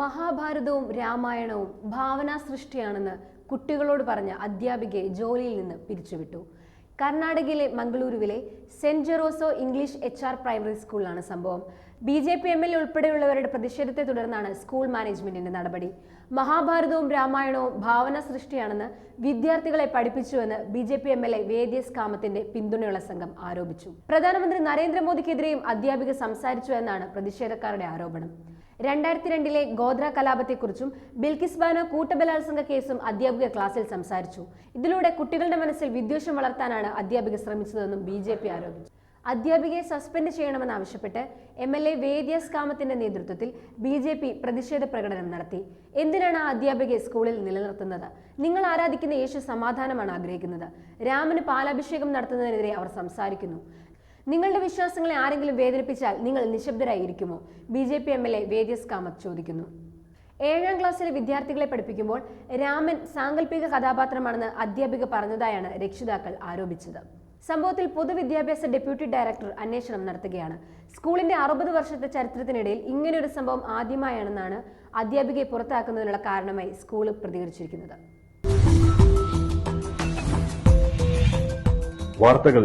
മഹാഭാരതവും രാമായണവും ഭാവനാ സൃഷ്ടിയാണെന്ന് കുട്ടികളോട് പറഞ്ഞ അധ്യാപികയെ ജോലിയിൽ നിന്ന് പിരിച്ചുവിട്ടു. കർണാടകയിലെ മംഗളൂരുവിലെ saint Gerosa English H R primary സ്കൂളിലാണ് സംഭവം. B J P M L ഉൾപ്പെടെയുള്ളവരുടെ പ്രതിഷേധത്തെ തുടർന്നാണ് സ്കൂൾ മാനേജ്മെന്റിന്റെ നടപടി. മഹാഭാരതവും രാമായണവും ഭാവന സൃഷ്ടിയാണെന്ന് വിദ്യാർത്ഥികളെ പഠിപ്പിച്ചുവെന്ന് B J P M L A Vedyas കാമത്തിന്റെ പിന്തുണയുള്ള സംഘം ആരോപിച്ചു. പ്രധാനമന്ത്രി നരേന്ദ്രമോദിക്കെതിരെയും അധ്യാപിക സംസാരിച്ചു എന്നാണ് പ്രതിഷേധക്കാരുടെ ആരോപണം. രണ്ടായിരത്തി രണ്ടിലെ ഗോദ്ര കലാപത്തെക്കുറിച്ചും ബിൽക്കിസ് ബാനോ കൂട്ടബലാത്സംഗ കേസും അധ്യാപിക ക്ലാസ്സിൽ സംസാരിച്ചു. ഇതിലൂടെ കുട്ടികളുടെ മനസ്സിൽ വിദ്വേഷം വളർത്താനാണ് അധ്യാപിക ശ്രമിച്ചതെന്നും ബി ആരോപിച്ചു. അധ്യാപികയെ സസ്പെൻഡ് ചെയ്യണമെന്നാവശ്യപ്പെട്ട് എം എൽ എ വേദ്യസ് കാമത്തിന്റെ നേതൃത്വത്തിൽ ബി ജെ പി പ്രതിഷേധ പ്രകടനം നടത്തി. എന്തിനാണ് ആ അധ്യാപികയെ സ്കൂളിൽ നിലനിർത്തുന്നത്? നിങ്ങൾ ആരാധിക്കുന്ന യേശു സമാധാനമാണ് ആഗ്രഹിക്കുന്നത്. രാമന് പാലാഭിഷേകം നടത്തുന്നതിനെതിരെ അവർ സംസാരിക്കുന്നു. നിങ്ങളുടെ വിശ്വാസങ്ങളെ ആരെങ്കിലും വേദനിപ്പിച്ചാൽ നിങ്ങൾ നിശബ്ദരായിരിക്കുമോ? B J P M L A Vedyas Kamath ചോദിക്കുന്നു. ഏഴാം ക്ലാസ്സിലെ വിദ്യാർത്ഥികളെ പഠിപ്പിക്കുമ്പോൾ രാമൻ സാങ്കല്പിക കഥാപാത്രമാണെന്ന് അധ്യാപിക പറഞ്ഞതായാണ് രക്ഷിതാക്കൾ ആരോപിച്ചത്. സംഭവത്തിൽ പൊതുവിദ്യാഭ്യാസ ഡെപ്യൂട്ടി ഡയറക്ടർ അന്വേഷണം നടത്തുകയാണ്. സ്കൂളിന്റെ അറുപത് വർഷത്തെ ചരിത്രത്തിനിടയിൽ ഇങ്ങനെയൊരു സംഭവം ആദ്യമായാണെന്നാണ് അധ്യാപികയെ പുറത്താക്കുന്നതിനുള്ള കാരണമായി സ്കൂൾ പ്രതികരിച്ചിരിക്കുന്നത്. വാർത്തകൾ